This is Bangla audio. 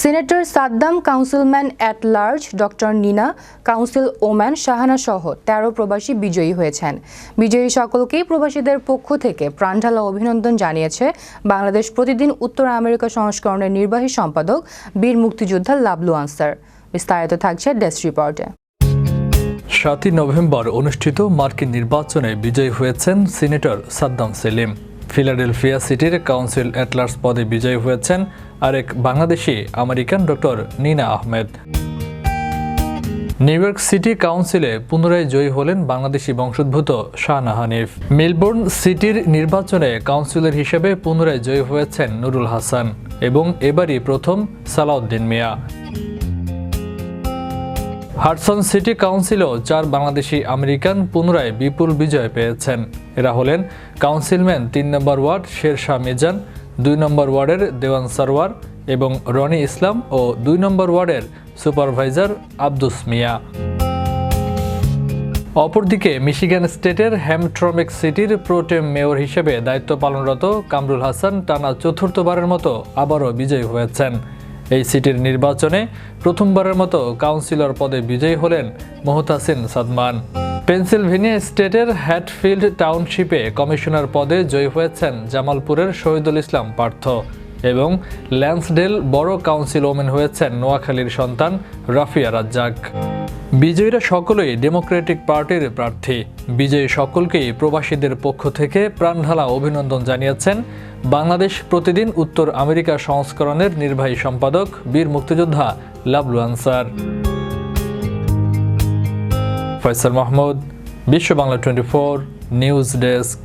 Senator Saddam councilman at large doctor Nina, council woman Shahana সহ তেরো প্রবাসী বিজয়ী হয়েছেন। বিজয়ী সকলকেই প্রবাসীদের পক্ষ থেকে প্রাণঢালা অভিনন্দন জানিয়েছে বাংলাদেশ প্রতিদিন উত্তর আমেরিকা সংস্করণের নির্বাহী সম্পাদক বীর মুক্তিযোদ্ধা লাবলু আনসার। বিস্তারিত থাকছে ডেস্ক রিপোর্টে সাতই নভেম্বর অনুষ্ঠিত মার্কিন নির্বাচনে বিজয়ী হয়েছেন সিনেটর সাদ্দাম সেলিম। ফিলাডেলফিয়া সিটির কাউন্সিল অ্যাটলার্স পদে বিজয়ী হয়েছেন আরেক Bangladeshi American doctor Nina Ahmed. New York city কাউন্সিলে পুনরায় জয়ী হলেন বাংলাদেশি বংশোদ্ভূত শাহনা হানিফ মেলবোর্ন সিটির নির্বাচনে কাউন্সিলর হিসেবে পুনরায় জয়ী হয়েছেন নুরুল হাসান এবং এবারই প্রথম সালাউদ্দিন মিয়া। হাডসন সিটি কাউন্সিলও চার বাংলাদেশি আমেরিকান পুনরায় বিপুল বিজয় পেয়েছেন। এরা হলেন কাউন্সিলম্যান তিন নম্বর ওয়ার্ড শেরশাহ মিজান, দুই নম্বর ওয়ার্ডের দেওয়ান সারওয়ার এবং রনি ইসলাম ও দুই নম্বর ওয়ার্ডের সুপারভাইজার আব্দুস মিয়া। অপরদিকে মিশিগান স্টেটের হ্যামট্রমিক সিটির প্রোটেম মেয়র হিসেবে দায়িত্ব পালনরত কামরুল হাসান টানা চতুর্থবারের মতো আবারও বিজয়ী হয়েছেন। এই সিটির নির্বাচনে প্রথমবারের মতো কাউন্সিলর পদে বিজয়ী হলেন মোহতাসিন সাদমান। পেনসিলভেনিয়া স্টেটের হ্যাটফিল্ড টাউনশিপে কমিশনার পদে জয়ী হয়েছেন জামালপুরের শহীদুল ইসলাম পার্থ এবং ল্যান্সডেল বড় কাউন্সিল ওমেন হয়েছেন নোয়াখালীর সন্তান রাফিয়া রাজ্জাক। বিজয়ীরা সকলেই ডেমোক্রেটিক পার্টির প্রার্থী। বিজয়ী সকলকেই প্রবাসীদের পক্ষ থেকে প্রাণঢালা অভিনন্দন জানিয়েছেন বাংলাদেশ প্রতিদিন উত্তর আমেরিকা সংস্করণের নির্বাহী সম্পাদক, বীর মুক্তিযোদ্ধা Lablu Ansar. Faisal Mahmud, Bishwa Bangla twenty four, news desk.